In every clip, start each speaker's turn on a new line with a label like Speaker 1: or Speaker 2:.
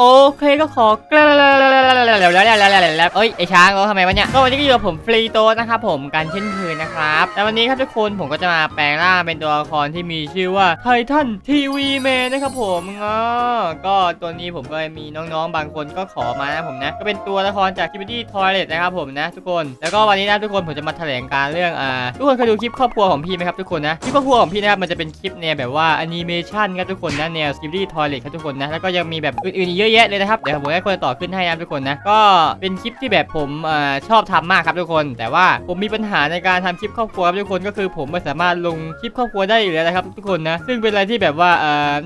Speaker 1: โอเคก็ขอกล้า เอ้ยไอช้างเราทำไมวะเนี่ยก็วันนี้ก็อยู่กับผมฟรีโตนะครับผมกันเช่นเคยนะครับแต่วันนี้ครับทุกคนผมก็จะมาแปลงร่างเป็นตัวละครที่มีชื่อว่าไททันทีวีแมนนะครับผมอ๋อก็ตัวนี้ผมก็มีน้องๆ บางคนก็ขอมานะผมนะก็เป็นตัวละครจากคิม b ดี้ทอยเลตนะครับผมนะ ทุกคนแล้วก็วันนี้นะทุกคนผมจะมาแถลงการเรื่องอ่าทุกคนเคยดูคลิปครอบครัวของพี่ไหมครับทุกคนนะคลิปครอบครัวของพี่นะครับมันจะเป็นคลิปแนวแบบว่าแอนิเมชันครับทุกคนนะแนวคิม b ดี้ทอยเลตครับทุกคนนะแล้วก็ยังมีแบบอื่นๆอีกเยอะแยะเลยนะครับเดี๋ยวผมให้คนต่อขึ้นให้นะทุกคนนะ ก็เป็นคลิปที่แบบผมอชอบทำมากครับทุกคน แต่ว่าผมมีปัญหาในการทำคลิปครอบครัวครับทุกคนก็คือผมไม่สามารถลงคลิปครอบครัวได้อยู่แล้วนะครับทุกคนนะ ซึ่งเป็นอะไรที่แบบว่า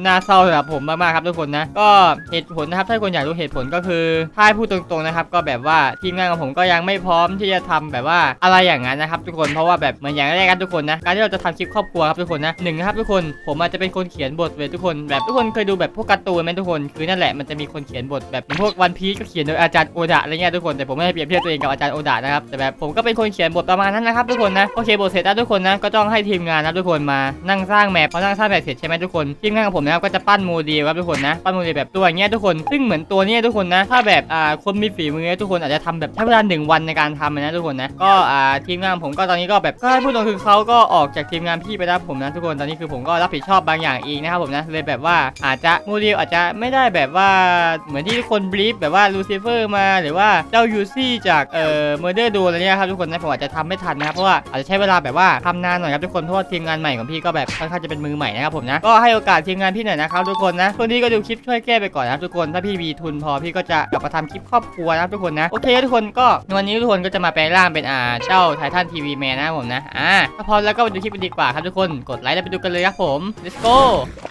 Speaker 1: น่าเศร้าสำหรับผมมากๆครับทุกคนนะ ก็เหตุผลนะครับถ้าคนอยากรู้เหตุผลก็คือถ้าพูดตรงๆนะครับ ก็แบบว่าทีมงานของผมก็ยังไม่พร้อมที่จะทำแบบว่าอะไรอย่างนั้นนะครับทุกคนเพราะว่าแบบเหมือนอย่างแรกครับทุกคนนะการที่เราจะทำคลิปครอบครัวครับทุกคนนะหนึ่งนะครับทุกคนผมอาจจะเป็นคนเขียนบทเลยทุกคน แบบทุกคนเคยดูแบบพวกการ์ตูนไหมทุกคน คือนั่นแหละมันจะมีคนเขียนบทแบบพวกวันพีชก็เขียนโดยอาจารย์โอดะอะไรเงี้ยทุกคนแต่ผมไม่ให้เปรียบเทียบตัวเองกับอาจารย์โอดะนะครับแต่แบบผมก็เป็นคนเขียนบทประมาณนั้นนะครับทุกคนนะโอเคบทเสร็จแล้วทุกคนนะก็ต้องให้ทีมงานนะทุกคนมานั่งสร้างแมปพอนั่งสร้างแมปเสร็จใช่ไหมทุกคนทีมงานของผมนะครับก็จะปั้นโมเดลครับทุกคนนะปั้นโมเดลแบบตัวเงี้ยทุกคนซึ่งเหมือนตัวเนี้ยทุกคนนะถ้าแบบอ่าคนมีฝีมือทุกคนอาจจะทำแบบใช้เวลาหนึ่งวันในการทำนะทุกคนนะก็อ่าทีมงานผมก็ตอนนี้ก็แบบก็พูดตรงคือเขาก็ออกจากทีมงานพี่ไปแล้วผมนะทุกคนตอนนี้คือผมก็รับผิดชอบบางอย่างเองนะครับผมนะเลยแบบว่าอาจจะโมเดลอาจจะไม่ได้แบบว่าเหมือนที่ทุกคนบลีฟแบบว่าลูซิเฟอร์มาหรือว่าเจ้ายูซี่จากเอ่อเมอร์เดอร์โดอะไรเนี่ยครับทุกคนนะผมอาจจะทำไม่ทันนะครับเพราะว่าอาจจะใช้เวลาแบบว่าทำนานหน่อยครับทุกคนเพราะว่าทีมงานใหม่ของพี่ก็แบบค่อนข้างจะเป็นมือใหม่นะครับผมนะก็ให้โอกาสทีมงานพี่หน่อยนะครับทุกคนนะคนที่ก็ดูคลิปช่วยแก้ไปก่อนนะครับทุกคนถ้าพี่มีทุนพอพี่ก็จะกลับมาทำคลิปครอบครัวนะครับทุกคนนะโอเคทุกคนก็วันนี้ทุกคนก็จะมาแปลงร่างเป็นอ่าเจ้าไททันทีวีแมนนะผมนะอ่าถ้าพร้อมแล้วก็ไปดูคลิปกันดีกว่าครับทุกคนกดไลค์แล้วไปดูกันเลยครับผม let's go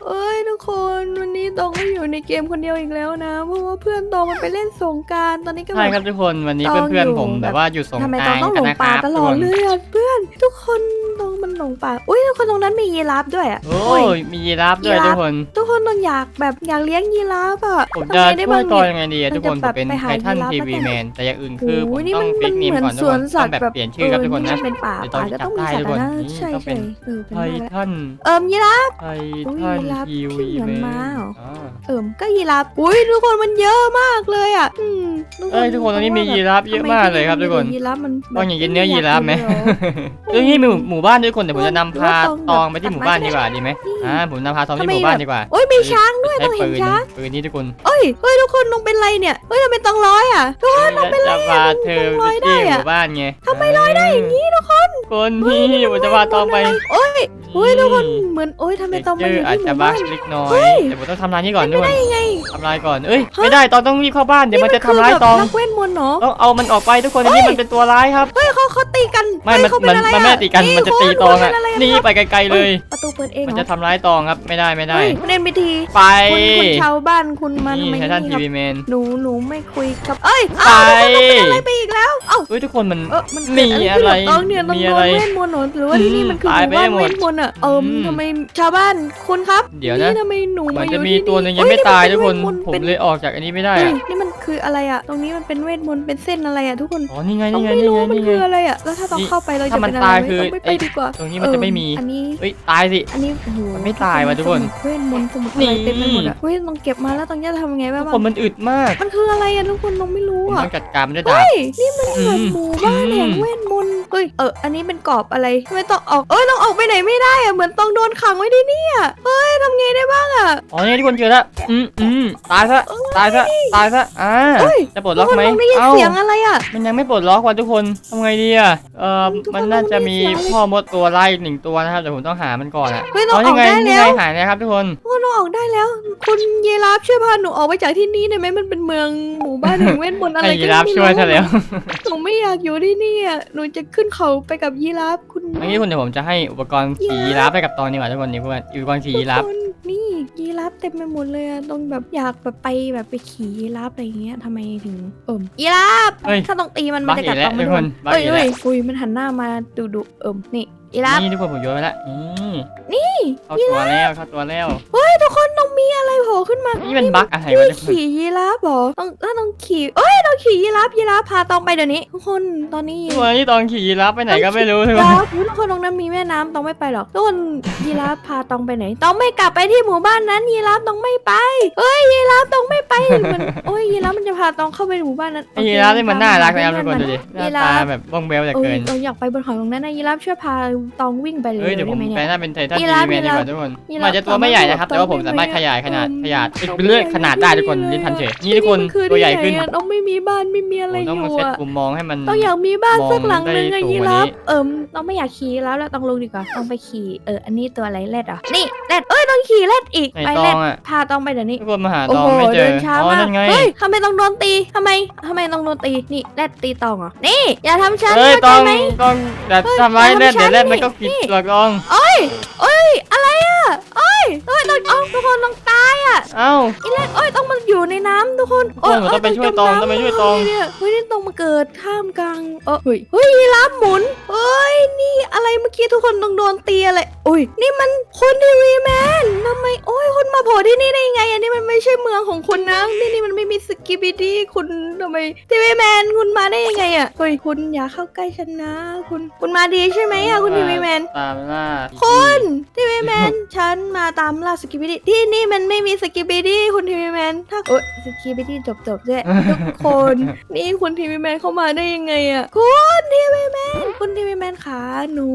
Speaker 2: เอ้ย คนวันนี้ตองก็อยู่ในเกมคนเดียวอีกแล้วนะ เพราะว่าเพื่อนตองมันไปเล่นสงกรารตอนนี้ก็
Speaker 1: ใช่
Speaker 2: แบบ
Speaker 1: ครับทุกคนวันนี้
Speaker 2: ต้อง
Speaker 1: เพื่อน
Speaker 2: อยู่
Speaker 1: ๆผมแบบว่าอยู่สง
Speaker 2: ทำไม
Speaker 1: ก
Speaker 2: ตอ
Speaker 1: รางน
Speaker 2: ต้องห
Speaker 1: กั
Speaker 2: ล
Speaker 1: น
Speaker 2: ง
Speaker 1: นะค
Speaker 2: ป่า
Speaker 1: รับ
Speaker 2: ต
Speaker 1: ทุ
Speaker 2: ล
Speaker 1: ก
Speaker 2: อ
Speaker 1: ค
Speaker 2: ด
Speaker 1: น
Speaker 2: เลยอะเพื่อน ทุกคนตองมันหลงป่าอุ้ยทุกคนตรงนั้นมียีราฟด้วยอะ
Speaker 1: โอ้ยมียีราฟด้วย
Speaker 2: ยีราฟ
Speaker 1: ทุกคน
Speaker 2: ทุกคนต้องอยากแบบอยากเลี้ยงยีราฟอะ
Speaker 1: ผม
Speaker 2: ทำ
Speaker 1: จะ
Speaker 2: ไงได้
Speaker 1: ช่ว
Speaker 2: บ้ายง
Speaker 1: ต่อ
Speaker 2: เนี่ย
Speaker 1: ยังไงดีอะ
Speaker 2: มัน
Speaker 1: ทุกคน
Speaker 2: จะ
Speaker 1: ผมเป็น
Speaker 2: แบบไปหา
Speaker 1: ไททัน
Speaker 2: ยีราฟ
Speaker 1: ทีวี
Speaker 2: มาจาก
Speaker 1: แมนแต่อย่างอื่นคือผ
Speaker 2: โอ้
Speaker 1: ม
Speaker 2: ยนี่
Speaker 1: ต้อ
Speaker 2: มั
Speaker 1: ง
Speaker 2: น
Speaker 1: ฟิ
Speaker 2: มัน
Speaker 1: กเนม
Speaker 2: เหมือน
Speaker 1: ก่อนทุก
Speaker 2: ส
Speaker 1: ค
Speaker 2: วนน
Speaker 1: ต้
Speaker 2: สั
Speaker 1: อ
Speaker 2: ต
Speaker 1: ง
Speaker 2: ว์
Speaker 1: แบบ
Speaker 2: แบบ
Speaker 1: เปลี่ยนชื่อครับทุกคนนะ
Speaker 2: เออมัเป็นป่า
Speaker 1: เดี๋ยวต้อ
Speaker 2: ป่างจะต้องมี
Speaker 1: จั
Speaker 2: สั
Speaker 1: บ
Speaker 2: ตว์
Speaker 1: ได้
Speaker 2: อะนะ
Speaker 1: ทุกคน
Speaker 2: ใช่
Speaker 1: นี่
Speaker 2: ใช่
Speaker 1: ต้องเป็น
Speaker 2: เออเป็น
Speaker 1: ไท
Speaker 2: ได้แหละ
Speaker 1: ทัน
Speaker 2: เอิมยีราฟ
Speaker 1: ไท
Speaker 2: อุ้ย
Speaker 1: ทัน
Speaker 2: ยีราฟ
Speaker 1: ที
Speaker 2: ที่
Speaker 1: วี
Speaker 2: เหมือน
Speaker 1: แม
Speaker 2: ม้านเหรอ
Speaker 1: อ่า
Speaker 2: เอิมก็ยีราฟอุ้ยทุกคนมันเยอะมากเลยอะอืม
Speaker 1: เอ้ยทุกคนตอนนี้มียีราฟเยอะมากเลยครับทุกคน
Speaker 2: ยีราฟมันแบบ
Speaker 1: ต้องอย่างกินเนื้อยีราฟไหม
Speaker 2: อยากกินเลยเหรอ
Speaker 1: เรื่องนี้มีหมู่บ้านด้วยคนเดี๋ยวผมจะนำพา
Speaker 2: หรือว่าต
Speaker 1: ต
Speaker 2: อ
Speaker 1: องงไปที่หมู่บ้านดีกว่าดีไหม
Speaker 2: นี่
Speaker 1: อ่าผมนำพาตองที่
Speaker 2: ทำไม
Speaker 1: หมู่บ้าน
Speaker 2: แบบ
Speaker 1: ดีกว่า
Speaker 2: โอ้ยมีช้างด้วย
Speaker 1: ใช้
Speaker 2: ต้องเห็
Speaker 1: ปื
Speaker 2: น
Speaker 1: น
Speaker 2: ช้าง
Speaker 1: ปืนนี่ทุกคน
Speaker 2: เอ้ยเฮ้ยทุกคนต้องเป็นไรเนี่ยเฮ้ยทำไมต้องร้อยอะทุกคน
Speaker 1: จะจะพาเธอ
Speaker 2: ล
Speaker 1: ไป
Speaker 2: อยได้
Speaker 1: ที่ห
Speaker 2: อะ
Speaker 1: มู่บ้านไง
Speaker 2: ทำไมลอยได้อย่างนี้ทุก คน
Speaker 1: คนที่ผมจะพาตองไป
Speaker 2: โอ้ยโอ้ยทุกคนเหมือนโอ้ยทำไมต้อง
Speaker 1: เจ
Speaker 2: มาอ
Speaker 1: อยู่อาจ
Speaker 2: ที่ห
Speaker 1: จะ
Speaker 2: มู่
Speaker 1: บั
Speaker 2: บ้ากน
Speaker 1: เล็กน้อย
Speaker 2: เฮ้ย
Speaker 1: แต่ผมต้องทำลายนี่ก่อนทุกคน
Speaker 2: ได้ไง
Speaker 1: ทำลายก่อนเอ้ย
Speaker 2: ฮะ
Speaker 1: ไม่ได้ตองต้องรีบเข้าบ้านเดี๋ยวมันจะทำร้ายตอง
Speaker 2: นักเวทมนต์เหรอ
Speaker 1: ต้องเอามันออกไปทุกคนอันนี้มันเป็นตัวร้ายครับ
Speaker 2: เฮ้ยเขาเขาตีกัน
Speaker 1: ไม่
Speaker 2: เฮ้ย
Speaker 1: มัน
Speaker 2: เขาเป็
Speaker 1: มัน
Speaker 2: อะไร
Speaker 1: มันไม่ได้ตีกันมันจะตีตองอะ
Speaker 2: คุณเป็นไร
Speaker 1: นี่ไปไกลๆเลย
Speaker 2: ประตูเปิดเองเห
Speaker 1: มัน
Speaker 2: ร
Speaker 1: จะ
Speaker 2: อ
Speaker 1: ทำร้ายตองครับไม่ได้ไม่ได้
Speaker 2: เฮ้ยเล่นพิธี
Speaker 1: ไป
Speaker 2: คุณคุณชาวบ้านคุณมาทำ
Speaker 1: นี่
Speaker 2: ไม
Speaker 1: ไททันที
Speaker 2: นี่ครับ
Speaker 1: วีแมน
Speaker 2: หนูหนูไม่คุยกับ เอ้ย
Speaker 1: ไป
Speaker 2: เอ้าทุกคนต้องเป็นอะไรไปอีกแล้ว เอ้า
Speaker 1: เฮ้ยทุกคนมัน
Speaker 2: เออมัน
Speaker 1: มี
Speaker 2: เกิด
Speaker 1: อะไร
Speaker 2: ขึ้นกับต้องเนี่ยต้อง
Speaker 1: มี
Speaker 2: โด
Speaker 1: อะไร
Speaker 2: นเวทมนต์เหรอหรือว่าที่นี่มันคือห
Speaker 1: ตาย
Speaker 2: มู่
Speaker 1: ไป
Speaker 2: บ้าน
Speaker 1: หมด
Speaker 2: เวทมนต์อะเอิม
Speaker 1: อืม
Speaker 2: ทำไมชาวบ้านคุณครับ
Speaker 1: เดี๋ยวนะ
Speaker 2: ทำไมหนู
Speaker 1: เหมือน
Speaker 2: มาอ
Speaker 1: จะ
Speaker 2: ยู่
Speaker 1: มี
Speaker 2: ที่
Speaker 1: ตัวหนึ่ง
Speaker 2: นี่
Speaker 1: ยังไม่
Speaker 2: เอ้
Speaker 1: ตาย
Speaker 2: นี่
Speaker 1: ทุกคน
Speaker 2: เป็วทต์
Speaker 1: ผม
Speaker 2: เป็น
Speaker 1: เลยออกจากอันนี้ไม่ได้
Speaker 2: เฮ้ย
Speaker 1: อะ
Speaker 2: นี่มัน คืออะไรอะตรงนี้มันเป็นเวทมนต์เป็นเส้นอะไรอะทุกคน
Speaker 1: อ๋อนี่ไง
Speaker 2: ต้อ
Speaker 1: นี่
Speaker 2: ง
Speaker 1: ไง
Speaker 2: ไม่
Speaker 1: นี่
Speaker 2: รู้
Speaker 1: ไง
Speaker 2: มัน
Speaker 1: นี่ไง
Speaker 2: คืออะไรอะแล้วถ้าต้อง
Speaker 1: นี่
Speaker 2: เข้าไปเราจะ
Speaker 1: ถ้ามัน
Speaker 2: เป็นอะไร
Speaker 1: ตาย
Speaker 2: ไหม
Speaker 1: คือ
Speaker 2: ต้องไม่ไป
Speaker 1: ไอ้
Speaker 2: ดีกว่า
Speaker 1: ตรงนี้มันจะไม่มี
Speaker 2: เอออันนี้
Speaker 1: เฮ้ยตายสิ
Speaker 2: อันนี้โอ้โห
Speaker 1: มันไม่ตายว่ะทุกคน
Speaker 2: สมุดเวทมนต์สมุดอะไรเต็มไปหมดอะเฮ้ยต้องเก็บมาแล้วต้องจะทำยังไง
Speaker 1: ทุ
Speaker 2: บ้าง
Speaker 1: กคนมันอึดมาก
Speaker 2: มันคืออะไรอะทุกคนต้องไม่รู้
Speaker 1: ผม
Speaker 2: อะ
Speaker 1: ต้องจัดการมันด้วยดาบ
Speaker 2: เฮ้ยนี่มันแบบ
Speaker 1: อืม
Speaker 2: หมู่บ้าน
Speaker 1: อืม
Speaker 2: แห่งเวทมนต์เฮ้ยเอออันนี้เป็นกรอบอะไรทำไมต้องออกเอ้ยต้องออกไปไหนไม่ได้อะเหมือนต้องโดนขังไว้ที่นี่อะเฮ้ยทำไงได้บ้าง อะ
Speaker 1: อ๋อนี่ทุกคนเจอแล้วอืมอืมตายซะตายซะตายซะอ่า
Speaker 2: เฮ้ย
Speaker 1: จะปลดล็อกไหม
Speaker 2: ทุคนต้องได้ยิน
Speaker 1: เอ้า
Speaker 2: เสียงอะไรอะ
Speaker 1: มันยังไม่ปลดล็อกว่ะทุกคนทำไงดีอะเออ
Speaker 2: ทุกคน
Speaker 1: มันน่าจะมี
Speaker 2: ต้องได้เสียงอะไร
Speaker 1: พ่อมดตัวไล่หนึ่งตัวนะครับแต่ผมต้องหามันก่อนอะ
Speaker 2: เฮ้ยเรา
Speaker 1: อ๋อนี่ไง
Speaker 2: ออกได้
Speaker 1: นี่
Speaker 2: แล้
Speaker 1: ไง
Speaker 2: ว
Speaker 1: หายนะครับทุกคน
Speaker 2: โอ้น้องออกได้แล้ว คุณเยราฟช่วยพาหนูออกไปจากที่นี่ได้ไหมมันเป็นเมืองหมู่บ้านแห่งเวทมนต์อะไร
Speaker 1: ให้
Speaker 2: กั
Speaker 1: ยี
Speaker 2: น
Speaker 1: ราฟ
Speaker 2: ไม่
Speaker 1: ช่วยซะแล้ว
Speaker 2: หนูไม่อยากอยู่ที่นี่อะหนูจะขึ้นเขาไปกับยีราฟคุณ
Speaker 1: เมื่อกี้คุณเดี๋ยวผมจะให้อุปกรณ์ขี่ยีราฟไปกับตอนนี้ว่ะทุกคนนี่เพื่อนอุปกรณ์ขี่ยีราฟ
Speaker 2: ทุกคนนี่ ยีราฟเต็มไปหมดเลยอะต้องแบบอยากแบบไปแบบไปขี่ยีราฟอะไรอย่างเงี้ยทำไมถึงเอิ่มยีราฟ
Speaker 1: เฮ้ย
Speaker 2: ถ้าต้องตีมันมันจะกัด
Speaker 1: บั๊กอีกแล้ว
Speaker 2: ต้องไม่
Speaker 1: ทุ
Speaker 2: โด
Speaker 1: กคน
Speaker 2: น
Speaker 1: บั๊ก
Speaker 2: เฮ้ย
Speaker 1: อีกแล้ว
Speaker 2: เฮ้ยอุ้ยมันหันหน้ามาดุดุเอิ่มนี่ ยีราฟ
Speaker 1: นี่ทุกคนผมโยนไปแล้วนี่
Speaker 2: นี่
Speaker 1: เข้าตัวแล้วเข้าตัวแล้ว
Speaker 2: เฮ้ยทุกคนต้องมีอะไรโผล่ขึ้นมา
Speaker 1: นี่มันบั๊กอะไรวะ
Speaker 2: นี่
Speaker 1: ทุกคน
Speaker 2: ขี่ยีราฟเหรอต้องถ้าต้องขี่เอ้ยต้องขี่ยีราฟยีราฟพาตองไปเดี๋ยวนี้ทุกคนตอนนี้
Speaker 1: ทุกคนนี่ตอนขี่ยีราฟไปไหนก็ไม่รู้ทุก
Speaker 2: ยี
Speaker 1: คน
Speaker 2: ราฟอุ๊ยทุกคนตรงนั้นมีแม่น้ำตองไม่ไปหรอกทุกคนยีราฟพาตองไปไหนตองไม่กลับไปที่หมู่บ้านนั้นยีราฟตองไม่ไปเอ้ยยีราฟตองไม่ไปมันโอ้ยยีราฟมันจะพาตองเข้าไปในหมู่บ้านนั้น
Speaker 1: ไอ้ยีราฟนี่มันน่ารักนะครับทุกคนดูดิหน้า
Speaker 2: ยีรา
Speaker 1: ตา
Speaker 2: ฟ
Speaker 1: แบบบ้องเบลเหลือ
Speaker 2: เอ
Speaker 1: เกิ
Speaker 2: อนตองอยากไปบนเขาตรงนั้นนะยีราฟช่วยพาตองวิ่งไปเลย
Speaker 1: เฮ้ยเดี๋ยวผม
Speaker 2: ได้ไหม
Speaker 1: แปล
Speaker 2: เนี่ย
Speaker 1: งหน้าเป็นไททัน
Speaker 2: ยี
Speaker 1: ที
Speaker 2: ราฟ
Speaker 1: แมน
Speaker 2: ยี
Speaker 1: ดี
Speaker 2: ราฟ
Speaker 1: กว่าทุกคน
Speaker 2: ยีราฟ
Speaker 1: มันอาจจะตัวไม่ใหญ่นะครับ
Speaker 2: ตอน
Speaker 1: แต่ว่าผม
Speaker 2: ไม่
Speaker 1: สามารถ
Speaker 2: ไม่
Speaker 1: ขยายขนาด
Speaker 2: เอิ่ม
Speaker 1: ขยายเป็นเลือดขนาดได้ทุกคนลิ้นพันเฉยนี่ทุกคน
Speaker 2: คือ
Speaker 1: ตัวใหญ่ขึ้น
Speaker 2: ที่ไอะต้องไม่มีบ้านไม่มีอะไร
Speaker 1: ผม
Speaker 2: อ
Speaker 1: ต้องมา
Speaker 2: ยู่
Speaker 1: เซต
Speaker 2: อะ
Speaker 1: มุมมองให้มัน
Speaker 2: ต้องอยากมีบ้านสักหลังนึง
Speaker 1: มองได้
Speaker 2: อะ
Speaker 1: สูง
Speaker 2: ยี
Speaker 1: กว่า
Speaker 2: ราฟ
Speaker 1: นี้
Speaker 2: เอิมต้องไม่อยากขี่แล้วแล้วต้องลงดีกว่าต้องไปขี่เอออันนี้ตัวอะไรแรดเหรอะนี่แรดเอ้ยต้องขี่แรดอีก
Speaker 1: ไหน
Speaker 2: ไป
Speaker 1: ต
Speaker 2: แร
Speaker 1: อ
Speaker 2: ด
Speaker 1: งอะ
Speaker 2: พาต้องไปเดี๋ยวนี้
Speaker 1: ทุกคนมาหา
Speaker 2: โอ้
Speaker 1: ตอง
Speaker 2: โห
Speaker 1: ไม่เจอ
Speaker 2: เดินช้า
Speaker 1: อ๋อ
Speaker 2: มาก
Speaker 1: นั่นไง
Speaker 2: เฮ้ยทำไมต้องโดนตีทำไมทำไมต้องโดนตีนี่แรดตีตองเหรอนี่ อย่าทำฉัน
Speaker 1: เฮ้ยต
Speaker 2: เข้า
Speaker 1: อง
Speaker 2: ใจไหม
Speaker 1: ต้องอย่า
Speaker 2: เฮ้ย
Speaker 1: ทำร้าย
Speaker 2: อย่า
Speaker 1: เล่น
Speaker 2: ทำ
Speaker 1: เดี๋ยวเล่น
Speaker 2: ฉัน
Speaker 1: มันก็
Speaker 2: นี่
Speaker 1: ผิดหรอกตอง
Speaker 2: เอ้ยเอ้ยอะไรอะเอ้ยเอ้ยต้องเอาทุกคนต้องตายอะ
Speaker 1: เอ้า
Speaker 2: อีแรดเอ้ยต้องมาอยู่ในน้ำทุกคน
Speaker 1: ทุกคนต้องไปช่วยตองต้องไปช่วยตอง
Speaker 2: เเนี่ยเฮ้ยนี่ต้องมาเกิดท่ามกลางเออเฮ้ยเฮ้ยยีราฟหมุนเฮ้ยนี่อะไรเมื่อกี้ทุกคนต้องโดนตีอะไรอุ้ยนี่มันคนทีวีแมนทำไมโอ้ยคุณมาโผล่ที่นี่ได้ยังไงอันนี้มันไม่ใช่เมืองของคุณนะนี่นี่มันไม่มีสกิบิดี้คุณทำไมทีวีแมนคุณมาได้ยังไงอะเฮ้ยคุณอย่าเข้าใกล้ฉันนะ คุณคุณมาดีใช่ไหมอะคุณทีวีแมน
Speaker 1: ตามล่า
Speaker 2: คุณทีวีแมน ฉันมาตามล่าสกิบิดี้ที่นี่มันไม่มีสกิบิดี้คุณทีวีแมนถ้าโอ๊ยสกิบิดี้จบจบๆด้วยทุกคน นี่คุณทีวีแมนเข้ามาได้ยังไงอะคุณทีวีแมนคุณทีวีแมนขาหนู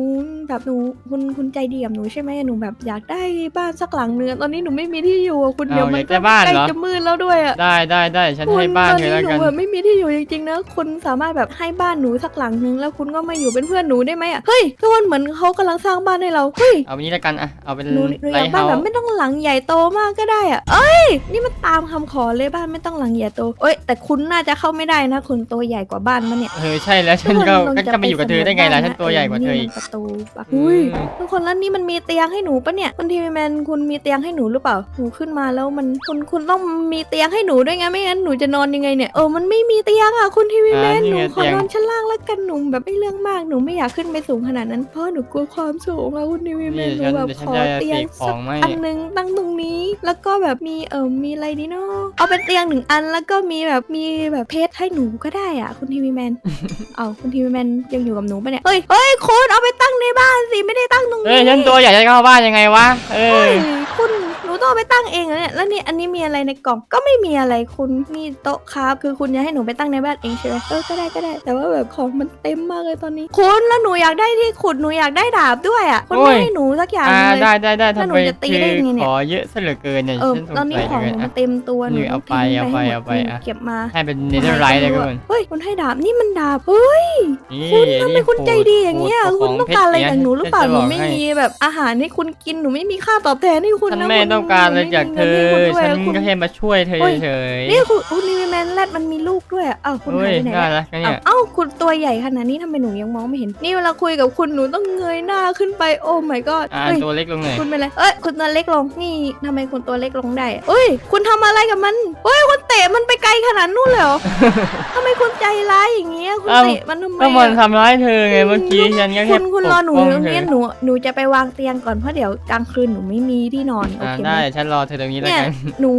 Speaker 2: แบบหนูคุณคุณใจดีกับหนูใช่ไหมหนูแบบอยากได้บ้านสักหลังเนื้อะตอนนี้หนูไม่มีที่อยู่อะคุณเดี๋ยวมันก็ใกล้จะมืดแล้วด้วยอะ
Speaker 1: ได้ได้ได้ฉัน
Speaker 2: คุณ
Speaker 1: ให้บ้าน
Speaker 2: ตอน
Speaker 1: เธอ
Speaker 2: นี้
Speaker 1: แล้ว
Speaker 2: หนู
Speaker 1: กัน
Speaker 2: แบบไม่มีที่อยู่จริงๆนะคุณสามารถแบบให้บ้านหนูสักหลังนึงแล้วคุณก็มาอยู่เป็นเพื่อนหนูได้ไหมอะเฮ้ยทุกคนเหมือนเขากำลังสร้างบ้านให้เราเฮ้ย
Speaker 1: เอาแบบนี้แล้วกันอะเอาเป็น
Speaker 2: หนูหนูอ
Speaker 1: ไร
Speaker 2: ยากบ้า
Speaker 1: เฮาน
Speaker 2: แบบไม่ต้องหลังใหญ่โตมากก็ได้อะเอ้ย นี่มันตามคำขอเลยบ้านไม่ต้องหลังใหญ่โตเอ้ยแต่คุณน่าจะเข้าไม่ได้นะ คุณตัวใหญ่กว่าบ้านมันเนี่ย
Speaker 1: เออใช่แล้วฉันก็
Speaker 2: ทุ
Speaker 1: ก็
Speaker 2: ค
Speaker 1: จะมาอยู่กับเธอได้ไงล่ะ
Speaker 2: ป
Speaker 1: ฉันตัวใหญ่กว่าเธออีก
Speaker 2: นี่มันประตูปะอุ้ย
Speaker 1: อืม
Speaker 2: ทุกคนแล้วนี่มันมีเตียงให้หนูปะเนี่ยคุณทีวีแมนคุณมีเตียงให้หนูหรือเปล่าหนูขึ้นมาแล้วมันคุณคุณต้องมีเตียงให้หนูด้วยไงไม่งั้นหนูจะนอนยังไงเนี่ยเออมันไม่มีเตียงอะคุณทีวีแมน
Speaker 1: อ่านี่
Speaker 2: หนู
Speaker 1: ไง
Speaker 2: ขอ
Speaker 1: เตียง
Speaker 2: นอนชั้นล่างแล้วกันหนูแบบไม่เรื่องมากหนูไม่อยากขึ้นไปสูงขนาดนั้นเพราะหนูกลัวความสูงแล้วคุณทีวีแม
Speaker 1: นี่
Speaker 2: นหนู
Speaker 1: ฉัน
Speaker 2: แบบ
Speaker 1: เดี๋ยวฉัน
Speaker 2: ขอ
Speaker 1: จะ
Speaker 2: เตีย
Speaker 1: เส
Speaker 2: ง
Speaker 1: กขอ
Speaker 2: สั
Speaker 1: ง
Speaker 2: ก
Speaker 1: ไม่
Speaker 2: อันหนึงตั้งตรงนี้ แล้วก็แบบมีเออมีอะไรดีเนาะเอาเป็นเตียงหนึ่งอันแล้วก็มีแบบมีแบบเพชรให้หนูก็ได้อะ คุณทีวีแมน เอาคุณทีวีแมนยังอยู่กับหนูปะเนี่ยเฮ้ยเฮ้ยคุณเอาไปตั้งในบ้านสิไม่ได้ตั้งตรงนี้
Speaker 1: เฮ้ยฉันตัวใหญ่จะเข้าบ้านยังไงวะ เออ
Speaker 2: เฮ้ยคุณหนู ต้องเอาไปตั้งเองเหรอเนี่ย แล้วนี่อันนี้มีอะไรในกล่อง ก็ไม่มีอะไรคุณมีโต๊ะครับ คือคุณจะให้หนูไปตั้งในบ้านเองใช่ไหมเออ ก็ได้ก็ได้ แต่ว่าแบบของมันเต็มมากเลยตอนนี้ คุณแล้วหนูอยากได้ที่ขุด หนูอยากได้ดาบด้วยอะ คุณไม่ให้หนูสักอย่าง
Speaker 1: อ่า
Speaker 2: เลย
Speaker 1: ได้ได้ได้
Speaker 2: แล้ว
Speaker 1: ทำ
Speaker 2: หนู
Speaker 1: ไม
Speaker 2: จะตี
Speaker 1: คือ
Speaker 2: ได้ยังไงเนี่ย
Speaker 1: ขอเยอะซะเหลือเกินเนี่ย
Speaker 2: เออ
Speaker 1: ฉันสง
Speaker 2: ตอนนี้
Speaker 1: สัย
Speaker 2: ของ
Speaker 1: เล
Speaker 2: ห
Speaker 1: ย
Speaker 2: นูมั
Speaker 1: อะ
Speaker 2: นเต็มตัวหนู
Speaker 1: นี่เอาไป
Speaker 2: ต้งทิ้ง
Speaker 1: เอาไป
Speaker 2: ให้หมด
Speaker 1: เอาไปอะ
Speaker 2: เก็บมา
Speaker 1: ให้เป็นเนเธอร์ไรท์เลยทุกคน
Speaker 2: เฮ้ย คุณให้ดาบ นี่มันดาบ เฮ้ย
Speaker 1: นี่
Speaker 2: คุณทำไม
Speaker 1: นี่
Speaker 2: คุณใจดีอย่างเงี้ย
Speaker 1: ข
Speaker 2: คุณต้องการอะไรจากหนูหรือเปล่า
Speaker 1: ฉั
Speaker 2: หนู
Speaker 1: จะบก
Speaker 2: ไม่
Speaker 1: ให้
Speaker 2: มีแบบอาหารให้คุณกิน หนูไม่มีค่าตอบแทนให้คุณ
Speaker 1: ฉัน
Speaker 2: นะ
Speaker 1: ไม่
Speaker 2: คุณ
Speaker 1: ต้องการอะไรจากเธอ
Speaker 2: หนูไม่มีเงินให้
Speaker 1: ฉัน
Speaker 2: คุณด้วย
Speaker 1: ก็แค่มาช่วยเธอ
Speaker 2: เฮ้ย
Speaker 1: เฉยๆ
Speaker 2: นี่คุณคุณนิวแมนแรดมันมีลูกด้วยอะอ้าวคุณ
Speaker 1: เฮ้
Speaker 2: หาย
Speaker 1: ย
Speaker 2: ไปไหน
Speaker 1: น่า
Speaker 2: เนี่ย
Speaker 1: รักนะเนี่ย
Speaker 2: เอ้าคุณตัวใหญ่ขนาดนี้ทำไมหนูยังมองไม่เห็น นี่เวลาคุยกับคุณหนูต้องเงยหน้าขึ้นไปโอ้ my god
Speaker 1: อ่า
Speaker 2: เฮ้ย
Speaker 1: ตัวเล็กลงหน่อย
Speaker 2: คุณเป็นไรเอ้ยคุณตัวเล็กลงนี่ทำไมคุณตัวเล็กลงได้อะเอ้ย คุณทำอะไรกับมันเฮ้ยคุณเตะมันไปไกลขนาดนู้นเลยเหรอทำไมคุณใจร้ายอย่างเงี้ยคุณ
Speaker 1: เอ้า
Speaker 2: เตะมันทำไม
Speaker 1: ก็มัน
Speaker 2: อะ
Speaker 1: ทำร้ายเธอไงเมื่อกี้ฉันก็
Speaker 2: คุ
Speaker 1: แค่
Speaker 2: ณคุณรอหนู
Speaker 1: ปก
Speaker 2: อ
Speaker 1: ป้อง
Speaker 2: ย่าง
Speaker 1: เธ
Speaker 2: เงี้ย
Speaker 1: อ
Speaker 2: หนูหนูจะไปวางเตียงก่อนเพราะเดี๋ยวกลางคืนหนูไม่มีที่นอนโอ
Speaker 1: อ่า
Speaker 2: เคไหม
Speaker 1: ได้ฉันรอเธอตรงนี้แล้ว
Speaker 2: เนี่ย
Speaker 1: กัน
Speaker 2: หนู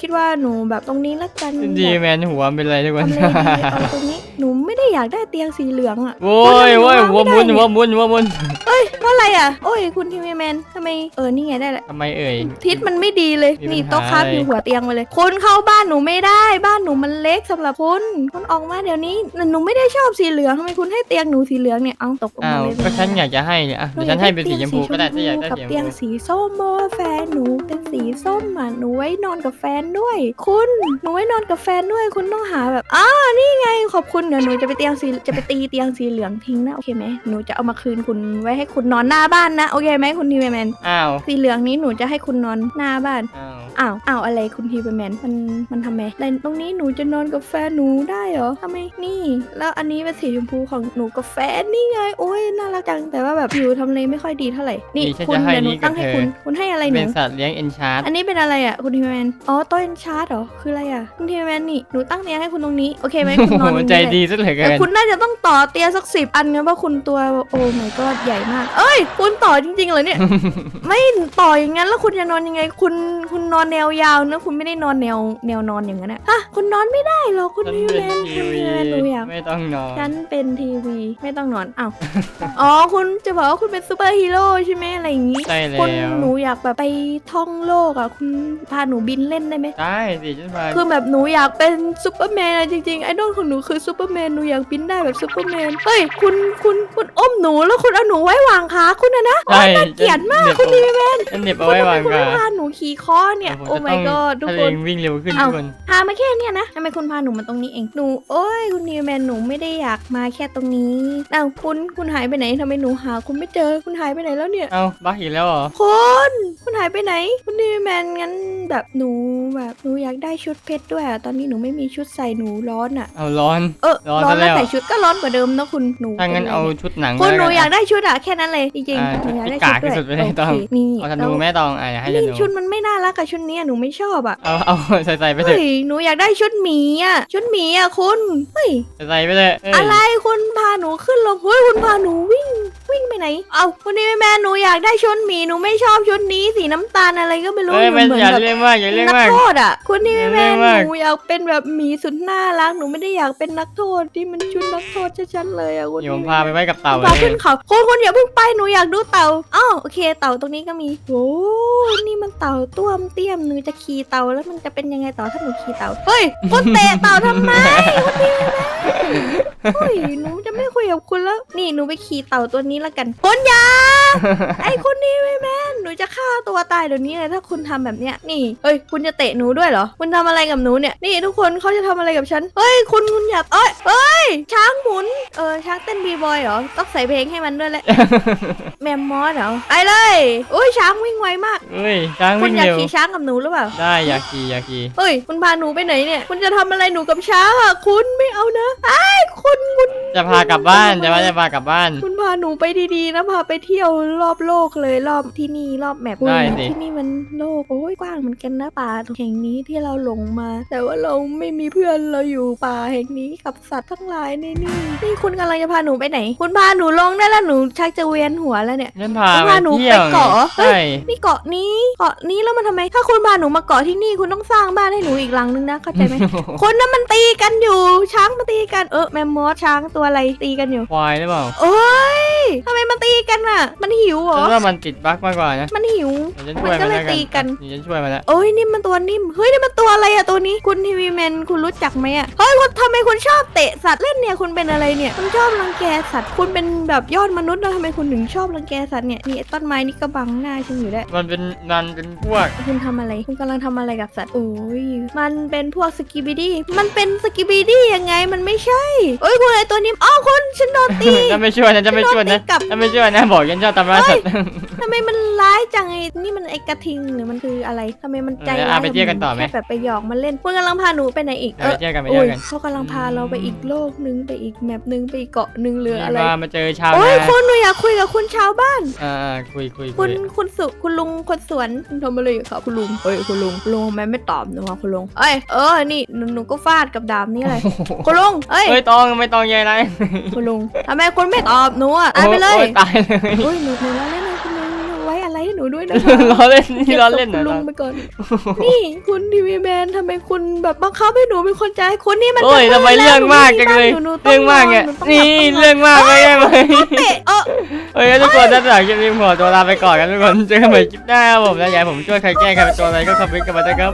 Speaker 2: คิดว่าหนูแบบตรงนี้ละกัน
Speaker 1: ดี
Speaker 2: แบบ
Speaker 1: แมนหัวเป็นไรทุกคน
Speaker 2: ทำเลดีเอาตรงนี้หนูไม่ได้อยากได้เตียงสีเหลืองอะ
Speaker 1: โว้ยโว้ยหัวมุนหัวมุนหัวมุน
Speaker 2: เอ้ยเพราะอะไรอะโอ้ยคุณทีวีแมนทำไมเออนี่ไงได้แหละ
Speaker 1: ทำไมเอ่ย
Speaker 2: ทิศมันไม่ดีเลย
Speaker 1: มีปัญหา
Speaker 2: นี่โต๊ะค้า
Speaker 1: อะไร
Speaker 2: อยู่หัวเตียงมาเลยคุณเข้าบ้านหนูไม่ได้บ้านหนูมันเล็กสำหรับคุณคุณออกมาเดี๋ยวนี้หนูไม่ได้ชอบสีเหลืองทำไมคุณให้เตียงหนูสีเหลืองเนี่ยเอาตกลง
Speaker 1: อ้ามา
Speaker 2: วเลย
Speaker 1: ก็ฉันอยากจะให้เนี่ยอะเดี๋ยวฉันให้เป็นสีชมพูก็ได้ถ้าอยากได้
Speaker 2: กับ
Speaker 1: สีชม
Speaker 2: เตียง
Speaker 1: พู
Speaker 2: สีส้มเพราะว่าแฟนหนูเป็นสีส้มอะหนูไว้นอนกับแฟนด้วย คุณหนูไว้นอนกับแฟนด้วยคุณต้องหาแบบอ้านี่ไงขอบคุณเดี๋ยวหนูจะไปเตียงสีจะไปตีเตียงสีเหลืองทิ้งนะโอเคไหมหนูจะเอามาคืนคุณไว้ให้คุณนอนหน้าบ้านนะโอเคไหมคุณทีแมน
Speaker 1: อ้าว
Speaker 2: สีเหลืองนี้หนูจะให้คุณนอนหน้าบ้าน
Speaker 1: อ้าว
Speaker 2: อ้าวอ้าวอะไรคุณทีแมนมันมันทำไมแต่ตรงนี้หนูจะนอนกับแฟนหนูได้เหรอทำไมนี่ แล้วอันนี้เป็นสีชมพูของหนูกับแฟนนี่ไงโอ้ยน่ารักจังแต่ว่าแบบอยู่ทำเลไม่ค่อยดีเท่าไหร่นี่
Speaker 1: นี่ฉัน
Speaker 2: คุณ
Speaker 1: จะให้
Speaker 2: เดี๋ยวหนู
Speaker 1: นี่กั
Speaker 2: ตั้
Speaker 1: บ
Speaker 2: งให้
Speaker 1: เธอ
Speaker 2: คุณคุณให้อะไรห
Speaker 1: เป็
Speaker 2: นู
Speaker 1: นสัตว์เลี้ยงเอนชาร์
Speaker 2: อันนี้เป็นอะไรอะคุณทีแมน อ๋อโต๊ะเอ็นชาร์ดเหรอ คืออะไรอะ คุณทีแมนนี่ หนูตั้งเตียงให้คุณตรงนี้ โอเคไหมคุณนอนตรงนี้
Speaker 1: ใจ
Speaker 2: เลย
Speaker 1: ดีซะเหลือ
Speaker 2: แต่
Speaker 1: เกิน
Speaker 2: คุณน่าจะต้องต่อเตียงสักสิบอันนะเพราะคุณตัว โอ้ my god ใหญ่มาก เอ้ย คุณต่อจริงๆเหรอเนี่ย ไม่ต่ออย่างนั้นแล้วคุณจะนอนยังไง คุณ คุณนอนแนวยาวนะ คุณไม่ได้นอนแนว แนวนอนอย่างนั้นนะฮะคุณนอนไม่ได้หรอกคุณ
Speaker 1: ฉัน
Speaker 2: พี่
Speaker 1: เป็
Speaker 2: แม
Speaker 1: น
Speaker 2: น
Speaker 1: ที
Speaker 2: คุณ
Speaker 1: วี
Speaker 2: พี่แมนหนูอยาก
Speaker 1: ไม่ต้องนอน
Speaker 2: ฉันเป็นทีวีไม่ต้องนอนอ้าวอ๋อ คุณจะบอกว่าคุณเป็นซูเปอร์ฮีโร่ใช่ไหมอะไรอย่างนี้
Speaker 1: ใช่แล้
Speaker 2: คุณ
Speaker 1: ว
Speaker 2: หนูอยากแบบไปท่องโลกอะคุณพาหนูบินเล่นได้ไหม
Speaker 1: ได้สิฉันมา
Speaker 2: คือแบบหนูอยากเป็นซูเปอร์แมนอะจริงๆไอดอลของหนูคือซูเปอร์แมนหนูอยากบินได้แบบซูเปอร์แมนเฮ้ยคุณคุณคุณอมหนูแล้วคุณเอาหนูไว้วางขาคุณนะนะ
Speaker 1: ใช่
Speaker 2: เกลียดมาก
Speaker 1: ฉัน
Speaker 2: คุณดีแมน
Speaker 1: ฉันเหน็บเอา
Speaker 2: คุณ
Speaker 1: ไว้
Speaker 2: ทำไม
Speaker 1: วาง
Speaker 2: คุณ
Speaker 1: กั
Speaker 2: ไม่
Speaker 1: น
Speaker 2: พาหนูขี่คอเนี่ย
Speaker 1: ผม
Speaker 2: โอ้
Speaker 1: จะ
Speaker 2: my
Speaker 1: ต้อง
Speaker 2: god ทุก
Speaker 1: ถ้า
Speaker 2: ค
Speaker 1: เอนงวิ่งเร็วขึ้นทุ
Speaker 2: เอ้า
Speaker 1: กคน
Speaker 2: พามาแค่เนี้ยนะทำไมคุณพาหนูมาตรงนี้เองหนูโอ้ยคุณดีแมนหนูไม่ได้อยากมาแค่ตรงนี้อ้าวคุณคุณหายไปไหนทำไมหนูหาคุณไม่เจอคุณหายไปไหนแล้วเนี่ย
Speaker 1: เอ้าบักอีกแล้วเหรอ
Speaker 2: คุณคุณหายไปไหนคุณดีแมนงั้นแบบหนูแบบหนูอยากได้ชุดเพชรด้วยอะตอนนี้หนูไม่มีชุดใส่หนูร้อนอะ
Speaker 1: เอาร้อน
Speaker 2: เออ
Speaker 1: ร้อน
Speaker 2: ร้อน
Speaker 1: ซะแล้
Speaker 2: แล้ว
Speaker 1: ว
Speaker 2: ใส่ชุดก็ร้อนกว่าเดิมนะคุณหนู
Speaker 1: ถ้างั้น
Speaker 2: ป็
Speaker 1: เอา
Speaker 2: ไรย
Speaker 1: ชุดหนัง
Speaker 2: คุณหนู
Speaker 1: แล้ว
Speaker 2: อยากได้ชุดอะแค่นั้นเลยจริง
Speaker 1: อ่า
Speaker 2: ๆหนูอยากได้
Speaker 1: ที่
Speaker 2: ชุ
Speaker 1: กา
Speaker 2: ด
Speaker 1: กที่
Speaker 2: ด้วย
Speaker 1: สุดไปเลย
Speaker 2: โอ
Speaker 1: ต้อง
Speaker 2: เคนี่
Speaker 1: เอาธนูแม่ตองอะอย่าให้ธ
Speaker 2: นี่
Speaker 1: นู
Speaker 2: ชุดมันไม่น่ารักกับชุดนี้อะหนูไม่ชอบอะ
Speaker 1: เอาเอาใส่ใส่ไปเถ
Speaker 2: เฮ้
Speaker 1: อะ
Speaker 2: ยหนูอยากได้ชุดหมีอะชุดหมีอะคุณเฮ้ย
Speaker 1: ใส่ใส่ไปเลยเอ้ย
Speaker 2: อะไรคุณพาหนูขึ้นลงเฮ้ยคุณพาหนูวิ่ง วิ่งไปไหน เอาคุณนี่แม่หนูอยากได้ชุดหมีหนูไม่ชอบชุดนี้สีน้ำตาลอะไรก็ไม่รู้
Speaker 1: เอ้ย
Speaker 2: หนู
Speaker 1: มัน
Speaker 2: เหมือน
Speaker 1: อย่า
Speaker 2: แบบ
Speaker 1: เรื่องมากอย่าเรื่อง
Speaker 2: นัก
Speaker 1: มาก
Speaker 2: โทษอะคุณนี่
Speaker 1: อย่า
Speaker 2: แม่
Speaker 1: เรื่อง
Speaker 2: ห
Speaker 1: มาก
Speaker 2: นูอยากเป็นแบบหมีสุดน่ารักหนูไม่ได้อยากเป็นนักโทษที่มันชุดนักโทษชัดๆเลยอะคุณ
Speaker 1: เดี๋ยวผม
Speaker 2: นี่
Speaker 1: พาไปไว้กับเต่า
Speaker 2: พา
Speaker 1: เล
Speaker 2: ขึ้
Speaker 1: ย
Speaker 2: นเขาคุณคุณอย่าเพิ่งไปหนูอยากดูเต่าอ้าวโอเค เต่าตรงนี้ก็มีโอ้นี่มันเต่าต้วมเตี้ยมหนูจะขี่เต่าแล้วมันจะเป็นยังไงต่อถ้าหนูขี่เต่าเฮ้ยคุณเตะเต่าทำไมคุณนี่แม่เฮ้ยหนูจะไม่คุยกับคุณแล้ว นี่หนูไปขี่เต่าตัวนี้แล้วกันคุณอยา ไอ้คุณนี่ไม่แม่น หนูจะฆ่าตัวตายเดี๋ยวนี้เลยถ้าคุณทำแบบเนี้ยนี่เฮ้ยคุณจะเตะหนูด้วยเหรอคุณทำอะไรกับหนูเนี่ยนี่ทุกคนเขาจะทำอะไรกับฉันเฮ้ยคุณคุณอย่าเอ้ยเอ้ยช้างหมุนเออช้างเต้นบีบอยเหรอต้องใส่เพลงให้มันด้วยแหละแมมมอสเหรอไปเลยโอ้ยช้างวิ่งไวมาก
Speaker 1: เฮ้ยช้าง
Speaker 2: คุณ
Speaker 1: วิ่ง
Speaker 2: อยาก
Speaker 1: เร็ว
Speaker 2: ขี่ช้างกับหนูหรือเปล่า
Speaker 1: ได้อยากขี่อยากขี่
Speaker 2: เฮ้ยคุณพาหนูไปไหนเนี่ยคุณจะทำอะไรหนูกับช้างอะคุณไม่เอานะไอ้ายคุณคุณ
Speaker 1: จะพากลับบ้านจะว่าจะพากลับบ้าน
Speaker 2: คุณพาหนูไปดีๆนะพาไปเที่ยวรอบโลกเลยรอบที่นี่รอบแมป
Speaker 1: ได้สิ
Speaker 2: ที่นี่มันโลกโอ้ยกว้างเหมือนกันนะป่าแห่งนี้ที่เราหลงมา แต่ว่าเราไม่มีเพื่อนเราอยู่ป่าแห่งนี้กับสัตว์ทั้งหลายในนี่นี่คุณกำลังจะพาหนูไปไหน คุณพาหนูลงได้แล้วหนูชักจะเวียนหัวแล้วเนี่ย
Speaker 1: ฉันพา
Speaker 2: คุณ
Speaker 1: ไป
Speaker 2: พาหนู
Speaker 1: เที่ยว
Speaker 2: ไปเกาะเฮ้
Speaker 1: ใช่
Speaker 2: ยนี่เกาะนี้เกาะนี้แล้วมันทำไม ถ้าคุณพาหนูมาเกาะที่นี่คุณต้องสร้างบ้านให้หนูอีกหลังนึงนะเข้าใจไหม คนนั้นมันตีกันอยู่ ช้างมาตีกันเออแมมมอสช้างตัวอะไรตีกันอยู่
Speaker 1: ควายหรือเปล่า
Speaker 2: โอ้ย ทำไมมันตีกันอะ มันหิวเหร
Speaker 1: ฉั
Speaker 2: อ
Speaker 1: นว่ามันติดบั๊กมากกว่านะ
Speaker 2: มันหิว
Speaker 1: เดี๋ยวฉันช่วย
Speaker 2: มันก็
Speaker 1: มัน
Speaker 2: เลย
Speaker 1: แล้ว
Speaker 2: ตีกัน
Speaker 1: เดี๋ยวฉันช่วยมันแล้ว
Speaker 2: โอ้ยนี่มันตัวนิ่ม เฮ้ยนี่มันตัวอะไรอะตัวนี้ คุณทีวีแมนคุณรู้จักไหมอะเฮ้ยคุณทำไมคุณชอบเตะสัตว์เล่นเนี่ยคุณเป็นอะไรเนี่ยคุณชอบรังแกสัตว์คุณเป็นแบบยอดมนุษย์แล้วทำไมคุณถึงชอบรังแกสัตว์เนี่ยนี่ไอ้ต้นไม้นี่ก็บังหน้าฉันอยู่ได้วย
Speaker 1: มันเป็นมันเป็นพวก
Speaker 2: คุณทำอะไร คุณกำลังทำอะไรกับสัตว์โอ้ยมันเป็นพวกสกิบิดี้มันเป็นสกิบิดี้ยังไงมันไม่ใช่เอ้ยคุณไอ้ตัวนี้อ้าวคุณฉันโดนตี
Speaker 1: จะไม่ช่วยนะจะไม่ช่วยนะ
Speaker 2: โดนตีกลับ
Speaker 1: จะไม่ช่วยนะบอกฉันชอบทำร้ายสัตว์
Speaker 2: ทำไมมันร้ายจังไอ้นี่มันไอ้กระทิงหรือมันคืออะไรทำไมมันใจ
Speaker 1: เออ
Speaker 2: ร้าย
Speaker 1: เอาไปเที่ยวกันต่อไหม
Speaker 2: แค่แบบไปหยอกมันเล่นคุณกำลังพาหนูไปไหนอีก
Speaker 1: เออไปเที่ยวกันไป
Speaker 2: โอ้
Speaker 1: เที่ยวยกัน
Speaker 2: เขากำลังพาเราไปอีกโลกนึงไปอีกแมปนึงไปอีกเกาะนึงหรืออะไร
Speaker 1: มามาเจอชาว
Speaker 2: โอ้ย
Speaker 1: นา
Speaker 2: คุณหนูอยากคุยกับคุณชาวบ้าน
Speaker 1: อ่าอ่าคุยคุย
Speaker 2: คุ
Speaker 1: คุ
Speaker 2: ณ
Speaker 1: ย
Speaker 2: คุณสุคุณลุงคนสวนคุณทำอะไรอยู่ครับคุณลุงเอ้ยคุณลุงลุงทำไมไม่ตอบหนูวะคุณลุงเอ้ยเออนี่หนูหนูก็ฟาดกับดาบนี่เลยคุณลุงเอ้ย
Speaker 1: เฮ้ยตองไม่ตองใหญ่ไร
Speaker 2: คุณลุงทำไมคุณไม่ตอบหนูอะตายไปเลย
Speaker 1: โอ้ตายเลย
Speaker 2: โอ้ยหนูหนูล้อเล่นนะคุณลุงไว้อะไรให้หนูด้วยนะ
Speaker 1: ล้อเล่นนี่ล้อเล่น
Speaker 2: ก็บ
Speaker 1: เหร
Speaker 2: ศพ
Speaker 1: อ
Speaker 2: คุณลุงไปก่อน นี่คุณทีวีแมนทำไมคุณแบบบังคับให้หนูเป็นคนใจายคุณนี่มัน
Speaker 1: โอ้ย
Speaker 2: จะ
Speaker 1: ทำไม
Speaker 2: บ้า
Speaker 1: เรื่องมาก
Speaker 2: ห
Speaker 1: จัง
Speaker 2: นู
Speaker 1: เลย
Speaker 2: หนูต้
Speaker 1: เรื่องมากเนี่ย
Speaker 2: หต้
Speaker 1: นี่
Speaker 2: หลับ
Speaker 1: เรื่องมากไม่ได้ไหม
Speaker 2: เตะเออ
Speaker 1: เฮ้ยทุกคนถ้าอยากคลิปนี้ผมขอตัวลาไปก่อนกันทุกคนเจอกันใหม่คลิปหน้าครับผมแล้วอยากให้ผมช่วยใครแก้ใครเป็นตัวอะไรก็คอมเมนต์กันมาด้วยครับ